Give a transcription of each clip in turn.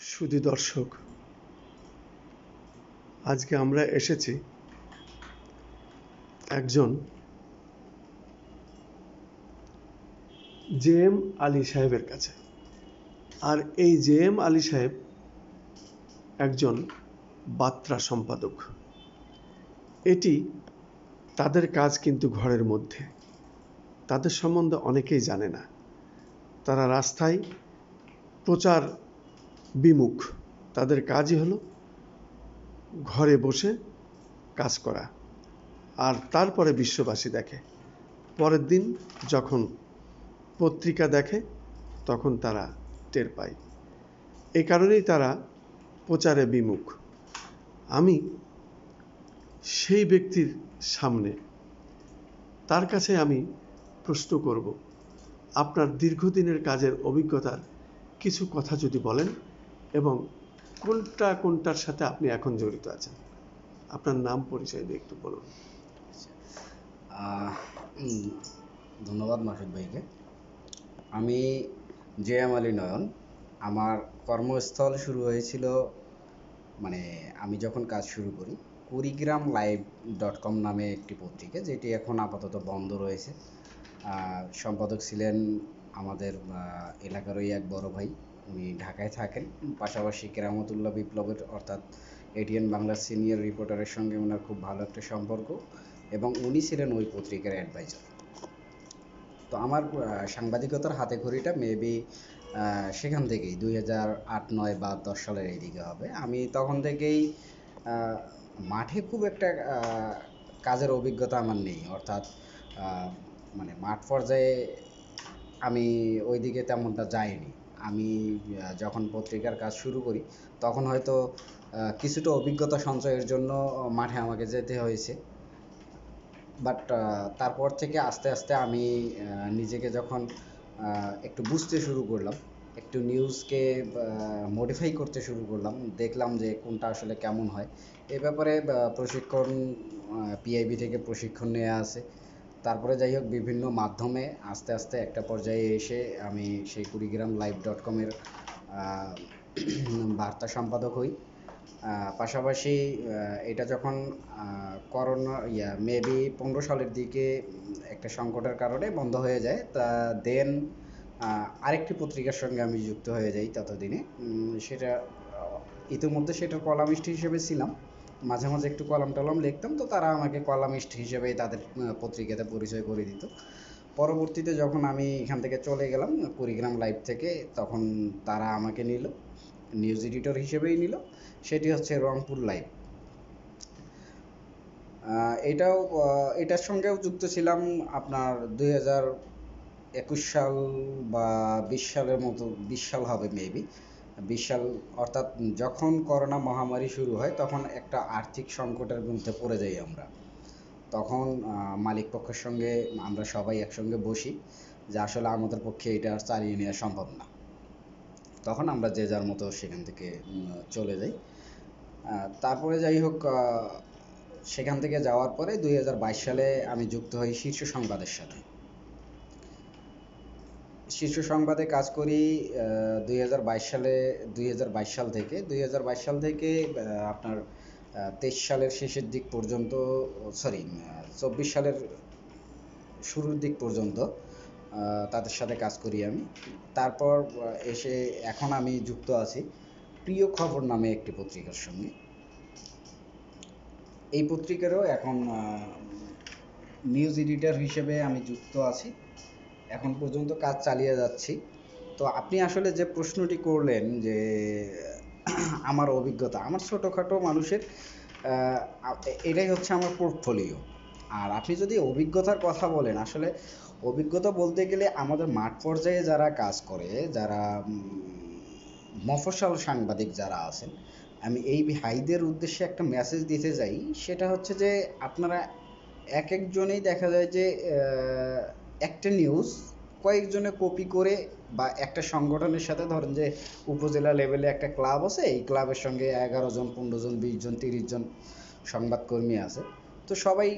সুধী দর্শক। আজকে আমরা এসেছি একজন জে এম আলী সাহেবের কাছে। আর এই জে এম আলী সাহেব একজন বার্তা সম্পাদক। এটি তাদের কাজ কিন্তু ঘরের মধ্যে। তাদের সম্বন্ধে অনেকেই জানে না। তারা রাস্তায় প্রচার বিমুখ। তাদের কাজই হলো ঘরে বসে কাজ করা। আর তারপরে বিশ্ববাসী দেখে। পরের দিন যখন পত্রিকা দেখে, তখন তারা টের পায়। এ কারণেই তারা প্রচারে বিমুখ। আমি সেই ব্যক্তির সামনে তার কাছে আমি প্রশ্ন করব, আপনার দীর্ঘদিনের কাজের অভিজ্ঞতার কিছু কথা যদি বলেন। এবং কোনটা কোনটার সাথে আপনি এখন জড়িত আছেন? আপনার নাম পরিচয় দিয়ে একটু বলুন। ধন্যবাদ মাসুদ ভাইকে। আমি জে এম আলী নয়ন। আমার কর্মস্থল শুরু হয়েছিল মানে আমি যখন কাজ শুরু করি, কুড়িগ্রাম লাইভ ডট কম নামে একটি পত্রিকা, যেটি এখন আপাতত বন্ধ রয়েছে। সম্পাদক ছিলেন আমাদের এলাকারই এক বড় ভাই। উনি ঢাকায় থাকেন। পাশাপাশি কেরামতুল্লাহ বিপ্লবের অর্থাৎ এটিএন বাংলার সিনিয়র রিপোর্টারের সঙ্গে ওনার খুব ভালো একটা সম্পর্ক এবং উনি ছিলেন ওই পত্রিকার অ্যাডভাইজার তো আমার সাংবাদিকতার হাতে খড়িটা মেবি সেখান থেকেই দুই হাজার আট নয় বা দশ সালের এইদিকে হবে। আমি তখন থেকেই মাঠে খুব একটা কাজের অভিজ্ঞতা আমার নেই। অর্থাৎ মানে মাঠ পর্যায়ে আমি ওইদিকে তেমনটা যাইনি। আমি যখন পত্রিকার কাজ শুরু করি, তখন হয়তো কিছুটা অভিজ্ঞতা সঞ্চয়ের জন্য মাঠে আমাকে যেতে হয়েছে। বাট তারপর থেকে আস্তে আস্তে আমি নিজেকে যখন একটু বুঝতে শুরু করলাম, একটু নিউজকে মডিফাই করতে শুরু করলাম, দেখলাম যে কোনটা আসলে কেমন হয়। এ ব্যাপারে প্রশিক্ষণ পিআইবি থেকে প্রশিক্ষণ নেওয়া আছে। তারপরে যাই হোক, বিভিন্ন মাধ্যমে আস্তে আস্তে একটা পর্যায়ে এসে আমি সেই কুড়িগ্রাম লাইভ ডট কমের বার্তা সম্পাদক হই। পাশাপাশি এটা যখন করোনা, ইয়া মেবি পনেরো সালের দিকে একটা সংকটের কারণে বন্ধ হয়ে যায়, তা দেন আরেকটি পত্রিকার সঙ্গে আমি যুক্ত হয়ে যাই ততদিনে। সেটা ইতিমধ্যে সেটার কলামিস্ট হিসেবে ছিলাম। মাঝে মাঝে একটু কলাম টলাম লিখতাম, তো তারা আমাকে কলামিস্ট হিসেবে তাদের পত্রিকাতে পরিচয় করে দিত। পরবর্তীতে যখন আমি এখান থেকে চলে গেলাম, কুড়িগ্রাম লাইভ থেকে, তখন তারা আমাকে নিল, নিউজ এডিটর হিসেবেই নিল, সেটি হচ্ছে রংপুর লাইভ। এটাও এটার সঙ্গেও যুক্ত ছিলাম আপনার দুই হাজার একুশ সাল বা বিশ সালের মতো, বিশ সাল হবে মেবি বিশ সাল অর্থাৎ যখন করোনা মহামারী শুরু হয়, তখন একটা আর্থিক সংকটের মধ্যে পড়ে যাই আমরা। তখন মালিক পক্ষের সঙ্গে আমরা সবাই একসঙ্গে বসি যে আসলে আমাদের পক্ষে এটা আর চালিয়ে নেওয়া সম্ভব না। তখন আমরা যে যার মতো সেখান থেকে চলে যাই। তারপরে যাই হোক সেখান থেকে যাওয়ার পরে দুই হাজার বাইশ সালে আমি যুক্ত হই শীর্ষ সংবাদের সাথে। শীর্ষ সংবাদে কাজ করি দুই হাজার বাইশ সালে, দুই হাজার বাইশ সাল থেকে। দুই হাজার বাইশ সাল থেকে আপনার তেইশ সালের শেষের দিক পর্যন্ত সরি চব্বিশ সালের শুরুর দিক পর্যন্ত তাদের সাথে কাজ করি আমি। তারপর এসে এখন আমি যুক্ত আছি প্রিয় খবর নামে একটি পত্রিকার সঙ্গে। এই পত্রিকারও এখন নিউজ এডিটর হিসেবে আমি যুক্ত আছি। এখন পর্যন্ত কাজ চালিয়ে যাচ্ছি। তো আপনি আসলে যে প্রশ্নটি করলেন যে আমার অভিজ্ঞতা, আমার ছোটোখাটো মানুষের এটাই হচ্ছে আমার পোর্টফোলিও আর আপনি যদি অভিজ্ঞতার কথা বলেন, আসলে অভিজ্ঞতা বলতে গেলে আমাদের মাঠ পর্যায়ে যারা কাজ করে, যারা মফস্বল সাংবাদিক যারা আছেন, আমি এই ভাইদের উদ্দেশ্যে একটা মেসেজ দিতে চাই। সেটা হচ্ছে যে, আপনারা এক একজনেই দেখা যায় যে একটা নিউজ কয়েকজনে কপি করে বা একটা সংগঠনের সাথে ধরেন যে উপজেলা লেভেলে একটা ক্লাব আছে, এই ক্লাবের সঙ্গে এগারো জন, পনেরো জন, বিশ জন, তিরিশ জন সংবাদকর্মী আছে। তো সবাই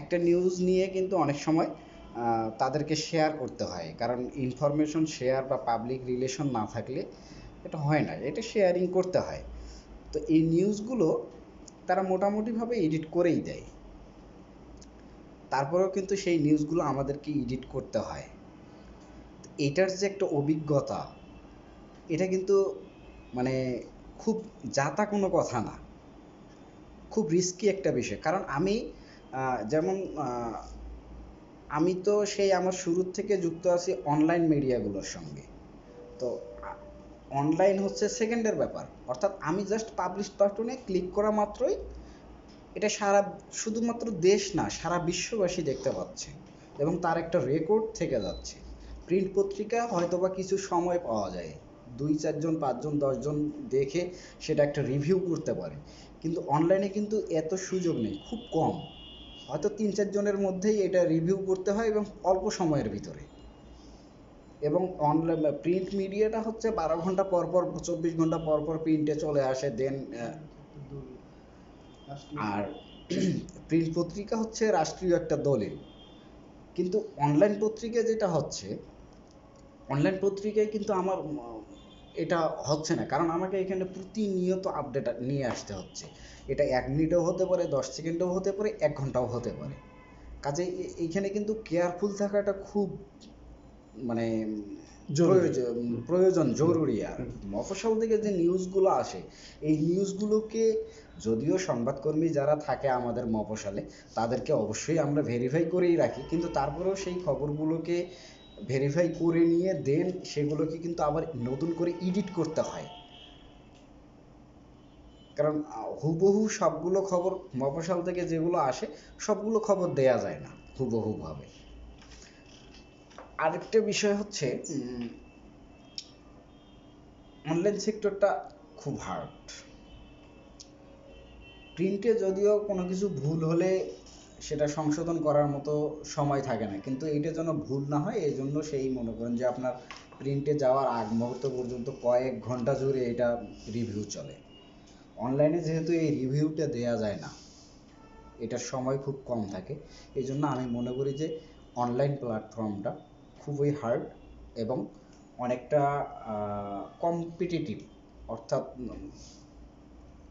একটা নিউজ নিয়ে কিন্তু অনেক সময় তাদেরকে শেয়ার করতে হয়। কারণ ইনফরমেশন শেয়ার বা পাবলিক রিলেশন না থাকলে এটা হয় না, এটা শেয়ারিং করতে হয়। তো এই নিউজগুলো তারা মোটামুটিভাবে এডিট করেই দেয়। তারপরেও কিন্তু সেই নিউজগুলো আমাদেরকে এডিট করতে হয়। এটার যে একটা অভিজ্ঞতা, এটা কিন্তু মানে খুব যাতা কোনো কথা না। খুব রিস্কি একটা বিষয়। কারণ আমি যেমন আমি তো সেই আমার শুরুর থেকে যুক্ত আছি অনলাইন মিডিয়াগুলোর সঙ্গে। তো অনলাইন হচ্ছে সেকেন্ডের ব্যাপার। অর্থাৎ আমি জাস্ট পাবলিশ বাটনে ক্লিক করা মাত্রই এটা সারা, শুধুমাত্র দেশ না, সারা বিশ্ববাসী দেখতে পাচ্ছে। এবং তার একটা রেকর্ড থেকে যাচ্ছে। প্রিন্ট পত্রিকা হয়তোবা কিছু সময় পাওয়া যায়। দুই, চারজন, পাঁচজন, দশজন দেখে সেটা একটা রিভিউ করতে পারে। কিন্তু অনলাইনে কিন্তু এত সুযোগ নেই, খুব কম। হয়তো তিন, চারজনের মধ্যেই এটা রিভিউ করতে হয় এবং অল্প সময়ের ভিতরে। এবং অনলাইন প্রিন্ট মিডিয়াটা হচ্ছে বারো ঘণ্টা পর পর, চব্বিশ ঘণ্টা পর পর প্রিন্টে চলে আসে দেন আর প্রিন্ট পত্রিকা হচ্ছে রাষ্ট্রীয় একটা দলিল। কিন্তু অনলাইন পত্রিকা যেটা হচ্ছে অনলাইন পত্রিকায় কিন্তু আমার, এটা হচ্ছে না। কারণ আমাকে এখানে প্রতিনিয়ত আপডেট নিয়ে আসতে হচ্ছে। এটা এক মিনিটেও হতে পারে, দশ সেকেন্ডেও হতে পারে, এক ঘন্টাও হতে পারে। কাজে এইখানে কিন্তু কেয়ারফুল থাকাটা খুব মানে। প্রয়োজন জরুরি আর মফস্বল থেকে যে নিউজগুলো আসে, এই নিউজগুলোকে যদিও সংবাদকর্মী যারা থাকে আমাদের মফস্বলে, তাদেরকে অবশ্যই আমরা ভেরিফাই করেই রাখি। কিন্তু তারপরেও সেই খবরগুলোকে ভেরিফাই করে নিয়ে দেন, সেগুলোকে কিন্তু আবার নতুন করে এডিট করতে হয়। কারণ হুবহু সবগুলো খবর মফস্বল থেকে যেগুলো আসে, সবগুলো খবর দেয়া যায় না, হুবহু ভাবে। আরেকটা বিষয় হচ্ছে অনলাইন সেক্টরটা খুব হার্ড প্রিন্টে যদিও কোনো কিছু ভুল হলে সেটা সংশোধন করার মতো সময় থাকে না। কিন্তু এইটা যেন ভুল না হয় এই জন্য সেই মনে করেন যে আপনার প্রিন্টে যাওয়ার আগ মুহূর্ত পর্যন্ত কয়েক ঘণ্টা জুড়ে এটা রিভিউ চলে। অনলাইনে যেহেতু এই রিভিউটা দেয়া যায় না এটার সময় খুব কম থাকে। এই জন্য আমি মনে করি যে অনলাইন প্ল্যাটফর্মটা খুবই হার্ড এবং অনেকটা কম্পিটিটিভ অর্থাৎ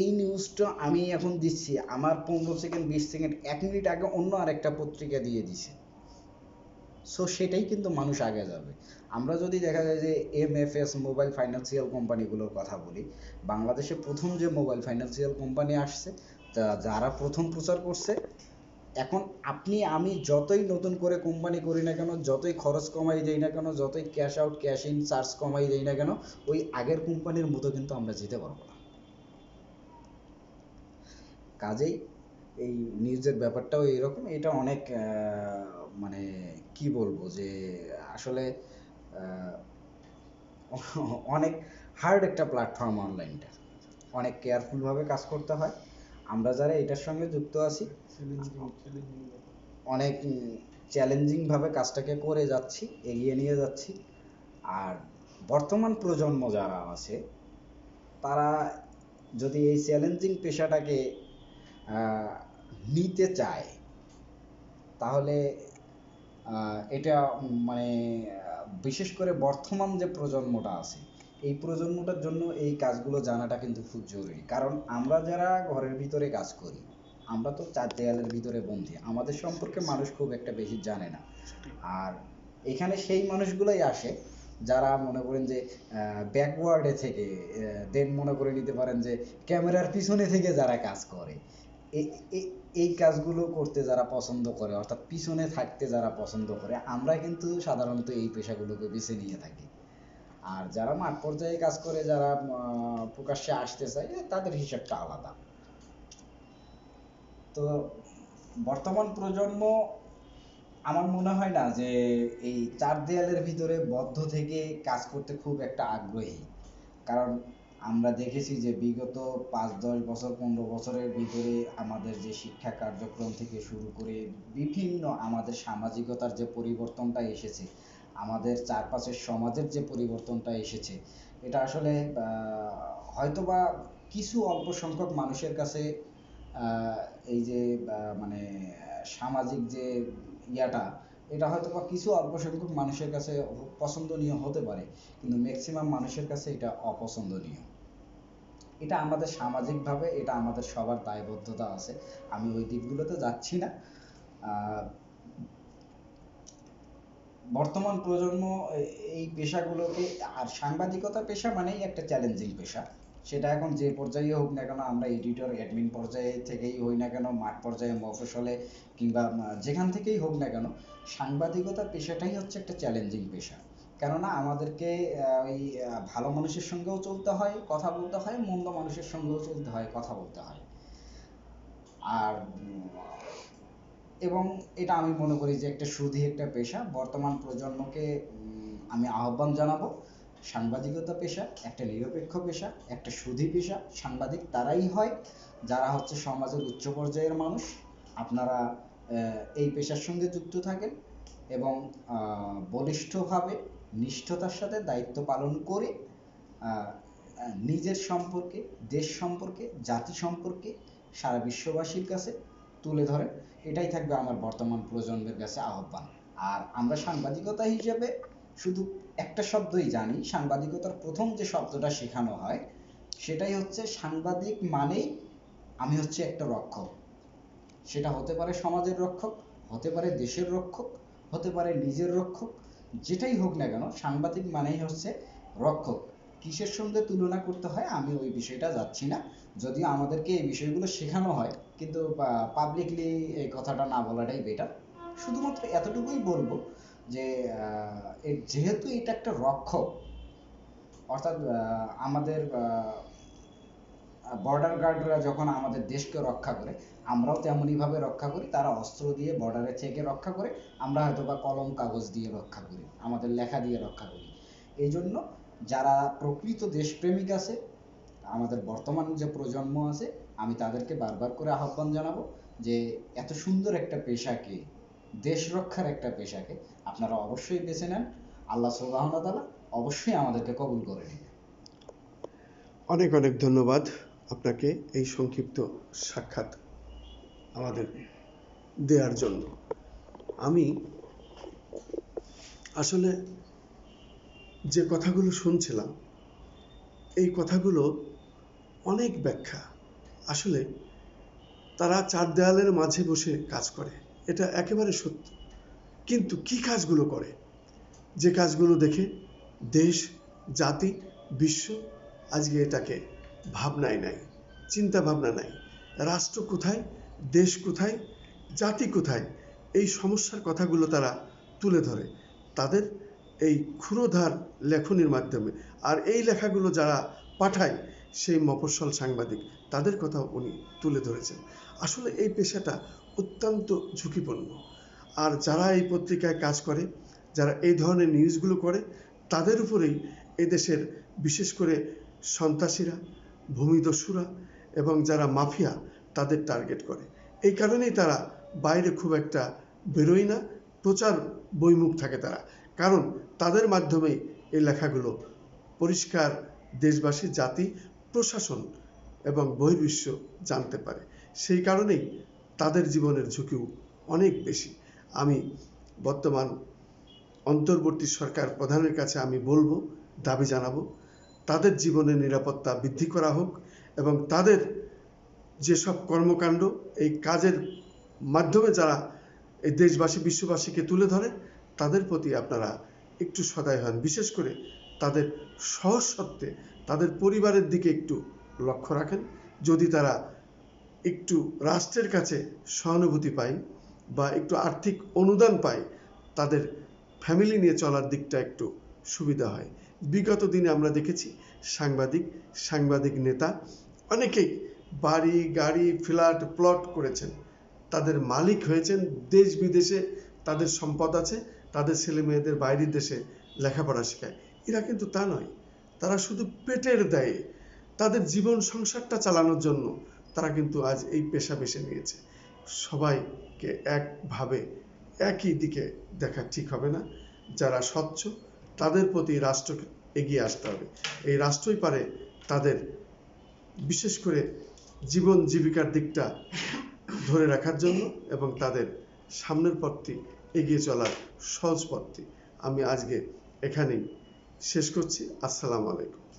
এই নিউজটা আমি এখন দিচ্ছি। আমার পনেরো সেকেন্ড বিশ সেকেন্ড এক মিনিট আগে অন্য আরেকটা পত্রিকা দিয়ে দিছে। সো সেটাই কিন্তু মানুষ আগে যাবে। আমরা যদি দেখা যায় যে M F S mobile financial কোম্পানিগুলোর কথা বলি, বাংলাদেশে প্রথম যে মোবাইল ফাইন্যান্সিয়াল কোম্পানি আসছে, তা যারা প্রথম প্রচার করছে এখন আপনি, আমি যতই নতুন করে কোম্পানি করি না কেন, যতই খরচ কমাই দেই না কেন, যতই cash out cash in charge কমাই দেই না কেন, ওই আগের কোম্পানির মতো কিন্তু আমরা যেতে পারব না। কাজেই এই নিউজের ব্যাপারটাও এইরকম, এটা অনেক মানে কি বলব যে, আসলে অনেক হার্ড একটা প্ল্যাটফর্ম অনলাইনটা অনেক কেয়ারফুল ভাবে কাজ করতে হয়। আমরা যারা এটার সঙ্গে যুক্ত আছি অনেক চ্যালেঞ্জিং ভাবে কাজটাকে করে যাচ্ছি, এগিয়ে নিয়ে যাচ্ছি। আর বর্তমান প্রজন্ম যারা আছে, তারা যদি এই চ্যালেঞ্জিং পেশাটাকে নিতে চায়, তাহলে এটা মানে বিশেষ করে বর্তমান যে প্রজন্মটা আছে, এই প্রজন্মটার জন্য এই কাজগুলো জানাটা কিন্তু খুব জরুরি। কারণ আমরা যারা ঘরের ভিতরে কাজ করি আমরা তো চার দেয়ালের ভিতরে বন্দি। আমাদের সম্পর্কে মানুষ খুব একটা বেশি জানে না। আর এখানে সেই মানুষগুলোই আসে, যারা মনে করেন যে ব্যাকওয়ার্ডে থেকে দেন মনে করে নিতে পারেন যে, ক্যামেরার পিছনে থেকে যারা কাজ করে। এই কাজগুলো করতে যারা পছন্দ করে, অর্থাৎ পিছনে থাকতে যারা পছন্দ করে, আমরা কিন্তু সাধারণত এই পেশাগুলোকে বেছে নিয়ে থাকি। আর যারা মাঠ পর্যায়ে কাজ করে, যারা প্রকাশ্যে আসতে চায়, তাদের হিসাবটা আলাদা। তো বর্তমান প্রজন্ম আমার মনে হয় না যে এই চার দেয়ালের ভিতরে বদ্ধ থেকে কাজ করতে খুব একটা আগ্রহী। কারণ আমরা দেখেছি যে বিগত পাঁচ, দশ বছর, পনেরো বছরের ভিতরে আমাদের যে শিক্ষা কার্যক্রম থেকে শুরু করে বিভিন্ন আমাদের সামাজিকতার যে পরিবর্তনটা এসেছে, আমাদের চারপাশের সমাজের যে পরিবর্তনটা এসেছে, এটা আসলে হয়তোবা কিছু অল্প সংখ্যক মানুষের কাছে এই যে মানে সামাজিক যে ইয়াটা, এটা হয়তো বা কিছু অল্প সংখ্যক মানুষের কাছে পছন্দনীয় হতে পারে, কিন্তু ম্যাক্সিমাম মানুষের কাছে এটা অপছন্দনীয়। এটা আমাদের সামাজিকভাবে, এটা আমাদের সবার দায়বদ্ধতা আছে। আমি ওই দিকগুলোতে যাচ্ছি না। বর্তমান প্রজন্ম, এই পেশাগুলোকে, আর সাংবাদিকতা পেশা মানেই একটা চ্যালেঞ্জিং পেশা। সেটা এখন যে পর্যায়ে হোক না কেন, আমরা এডিটর অ্যাডমিন পর্যায়ে থেকেই হই না কেন, মাঠ পর্যায়ে, মফস্বলে কিংবা যেখান থেকেই হোক না কেন, সাংবাদিকতা পেশাটাই হচ্ছে একটা চ্যালেঞ্জিং পেশা। কেননা আমাদেরকে ওই ভালো মানুষের সঙ্গেও চলতে হয়, কথা বলতে হয়, মন্দ মানুষের সঙ্গেও চলতে হয়, কথা বলতে হয়। আর এবং এটা আমি মনে করি যে একটা সুধী একটা পেশা। বর্তমান প্রজন্মকে আমি আহ্বান জানাব সাংবাদিকতা পেশা, একটা নিরপেক্ষ পেশা, একটা সুধী পেশা, সাংবাদিক তারাই হয়, যারা হচ্ছে সমাজের উচ্চ পর্যায়ের মানুষ। আপনারা এই পেশার সঙ্গে যুক্ত থাকেন এবং বলিষ্ঠভাবে, নিষ্ঠতার সাথে দায়িত্ব পালন করে নিজের সম্পর্কে, দেশ সম্পর্কে, জাতি সম্পর্কে সারা বিশ্ববাসীর কাছে তুলে ধরে এটাই থাকবে আমার বর্তমান প্রজন্মের কাছে আহ্বান। আর আমরা সাংবাদিকতা হিসেবে শুধু একটা শব্দই জানি, সাংবাদিকতার প্রথম যে শব্দটা শেখানো হয়, সেটাই হচ্ছে সাংবাদিক মানেই আমি হচ্ছে একটা রক্ষক। সেটা হতে পারে সমাজের রক্ষক, হতে পারে দেশের রক্ষক, হতে পারে নিজের রক্ষক, যেটাই হোক না কেন, সাংবাদিক মানেই হচ্ছে রক্ষক। কিসের সঙ্গে তুলনা করতে হয়, আমি ওই বিষয়টা যাচ্ছি না। যদিও আমাদেরকে এই বিষয়গুলো শেখানো হয়, কিন্তু পাবলিকলি এই কথাটা না বলাটাই বেটার শুধুমাত্র এতটুকুই বলব যে যেহেতু এটা একটা রক্ষক, অর্থাৎ আমাদের বর্ডার গার্ডরা যখন আমাদের দেশকে রক্ষা করে, আমরাও তেমনই ভাবে রক্ষা করি, তারা অস্ত্র দিয়ে বর্ডারে থেকে রক্ষা করে, আমরা হয়তো বা কলম, কাগজ দিয়ে রক্ষা করি, আমাদের লেখা দিয়ে রক্ষা করি। এই জন্য যারা প্রকৃত দেশপ্রেমিক আছে, আমাদের বর্তমান যে প্রজন্ম আছে, আমি তাদেরকে বারবার করে আহ্বান জানাব যে, এত সুন্দর একটা পেশাকে, দেশ রক্ষার একটা পেশাকে আপনারা অবশ্যই বেছে নেন। আল্লাহ সুবহানাহু অবশ্যই আমাদেরকে কবুল করে নেবেন অনেক অনেক ধন্যবাদ আপনাকে এই সংক্ষিপ্ত সাক্ষাৎ আমাদের দেওয়ার জন্য। আমি আসলে যে কথাগুলো শুনছিলাম, এই কথাগুলো অনেক ব্যাখ্যা। আসলে তারা চার দেয়ালের মাঝে বসে কাজ করে। এটা একেবারে সত্য। কিন্তু কি কাজগুলো করে? যে কাজগুলো দেখে দেশ, জাতি, বিশ্ব আজকে এটাকে ভাবনায় নাই চিন্তা ভাবনা নাই রাষ্ট্র কোথায়, দেশ কোথায়, জাতি কোথায়, এই সমস্যার কথাগুলো তারা তুলে ধরে। তাদের এই ক্ষুরোধার লেখনির মাধ্যমে। আর এই লেখাগুলো যারা পাঠায়, সেই মফস্বল সাংবাদিক, তাদের কথা উনি তুলে ধরেছেন। আসলে এই পেশাটা অত্যন্ত ঝুঁকিপূর্ণ। আর যারা এই পত্রিকায় কাজ করে, যারা এই ধরনের নিউজগুলো করে, তাদের উপরেই এদেশের বিশেষ করে সন্ত্রাসীরা, ভূমিদস্যুরা এবং যারা মাফিয়া, তাদের টার্গেট করে। এই কারণেই তারা বাইরে খুব একটা বেরোয় না, প্রচার বইমুখ থাকে তারা। কারণ তাদের মাধ্যমেই এই লেখাগুলো পরিষ্কার দেশবাসী, জাতি, প্রশাসন এবং বহির্বিশ্ব জানতে পারে। সেই কারণেই তাদের জীবনের ঝুঁকিও অনেক বেশি। আমি বর্তমান অন্তর্বর্তী সরকার প্রধানের কাছে আমি বলব, দাবি জানাব, তাদের জীবনের নিরাপত্তা বৃদ্ধি করা হোক এবং তাদের যেসব কর্মকাণ্ড এই কাজের মাধ্যমে যারা এই দেশবাসী, বিশ্ববাসীকে তুলে ধরে, তাদের প্রতি আপনারা একটু সদয় হন। বিশেষ করে তাদের সহজ সত্ত্বে তাদের পরিবারের দিকে একটু লক্ষ্য রাখেন। যদি তারা একটু রাষ্ট্রের কাছে সহানুভূতি পায় বা একটু আর্থিক অনুদান পায়, তাদের ফ্যামিলি নিয়ে চলার দিকটা একটু সুবিধা হয়। বিগত দিনে আমরা দেখেছি সাংবাদিক সাংবাদিক নেতা অনেকেই বাড়ি, গাড়ি ফ্ল্যাট প্লট করেছেন। তাদের মালিক হয়েছেন, দেশ বিদেশে তাদের সম্পদ আছে, তাদের ছেলে মেয়েদের বাইরের দেশে লেখাপড়া শেখায়। এরা কিন্তু তা নয়। তারা শুধু পেটের দায়ে, তাদের জীবন সংসারটা চালানোর জন্য তারা কিন্তু আজ এই পেশা বেছে নিয়েছে। সবাইকে একভাবে একই দিকে দেখা ঠিক হবে না। যারা স্বচ্ছ, তাদের প্রতি রাষ্ট্রকে এগিয়ে আসতে হবে। এই রাষ্ট্রই পারে তাদের বিশেষ করে জীবন জীবিকার দিকটা ধরে রাখার জন্য এবং তাদের সামনের পথটি এগিয়ে চলার সহজ পথটি। আমি আজকে এখানেই শেষ করছি। আসসালামু আলাইকুম।